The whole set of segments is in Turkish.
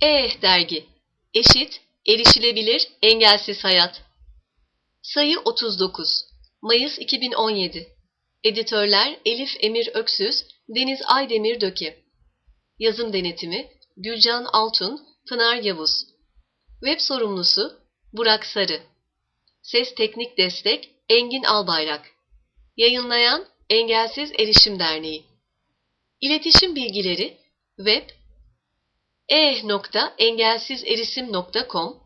Eh dergi. Eşit, erişilebilir, engelsiz hayat. Sayı 39. Mayıs 2017. Editörler Elif Emir Öksüz, Deniz Aydemir Döke. Yazım denetimi Gülcan Altun, Pınar Yavuz. Web sorumlusu Burak Sarı. Ses teknik destek Engin Albayrak. Yayınlayan Engelsiz Erişim Derneği. İletişim bilgileri web eh.engelsizerisim.com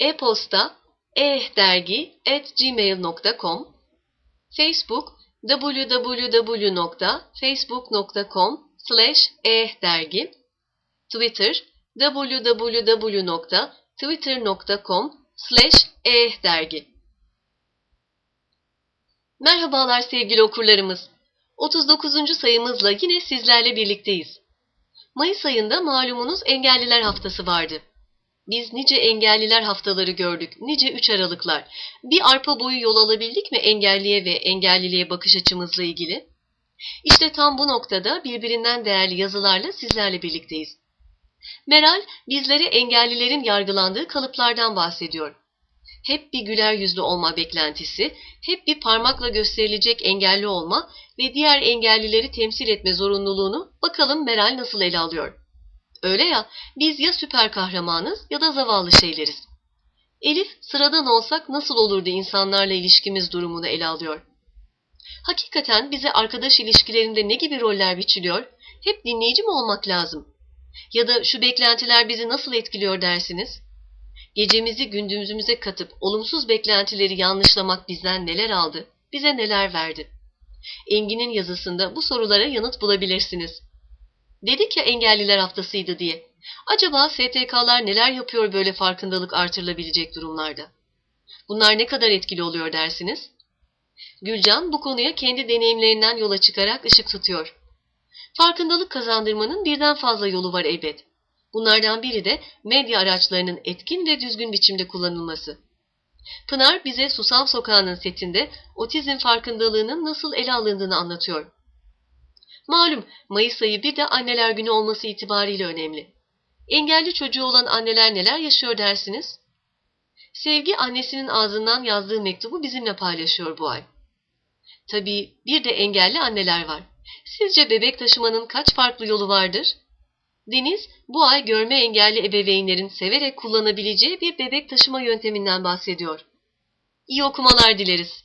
e-posta ehdergi@gmail.com Facebook www.facebook.com slash ehdergi Twitter www.twitter.com slash ehdergi Merhabalar sevgili okurlarımız. 39. sayımızla yine sizlerle birlikteyiz. Mayıs ayında malumunuz Engelliler Haftası vardı. Biz nice engelliler haftaları gördük, nice üç aralıklar. Bir arpa boyu yol alabildik mi engelliye ve engelliliğe bakış açımızla ilgili? İşte tam bu noktada birbirinden değerli yazılarla sizlerle birlikteyiz. Meral bizlere engellilerin yargılandığı kalıplardan bahsediyor. Hep bir güler yüzlü olma beklentisi, hep bir parmakla gösterilecek engelli olma ve diğer engellileri temsil etme zorunluluğunu bakalım Meral nasıl ele alıyor. Öyle ya, biz ya süper kahramanız ya da zavallı şeyleriz. Elif, sıradan olsak nasıl olurdu insanlarla ilişkimiz durumunu ele alıyor. Hakikaten bize arkadaş ilişkilerinde ne gibi roller biçiliyor? Hep dinleyici mi olmak lazım? Ya da şu beklentiler bizi nasıl etkiliyor dersiniz? Gecemizi gündüzümüze katıp olumsuz beklentileri yanlışlamak bizden neler aldı, bize neler verdi? Engin'in yazısında bu sorulara yanıt bulabilirsiniz. Dedik ya engelliler haftasıydı diye. Acaba STK'lar neler yapıyor böyle farkındalık artırılabilecek durumlarda? Bunlar ne kadar etkili oluyor dersiniz? Gülcan bu konuya kendi deneyimlerinden yola çıkarak ışık tutuyor. Farkındalık kazandırmanın birden fazla yolu var elbet. Bunlardan biri de medya araçlarının etkin ve düzgün biçimde kullanılması. Pınar bize Susam Sokağı'nın setinde otizm farkındalığının nasıl ele alındığını anlatıyor. Malum Mayıs ayı bir de anneler günü olması itibariyle önemli. Engelli çocuğu olan anneler neler yaşıyor dersiniz? Sevgi annesinin ağzından yazdığı mektubu bizimle paylaşıyor bu ay. Tabii bir de engelli anneler var. Sizce bebek taşımanın kaç farklı yolu vardır? Deniz bu ay görme engelli ebeveynlerin severek kullanabileceği bir bebek taşıma yönteminden bahsediyor. İyi okumalar dileriz.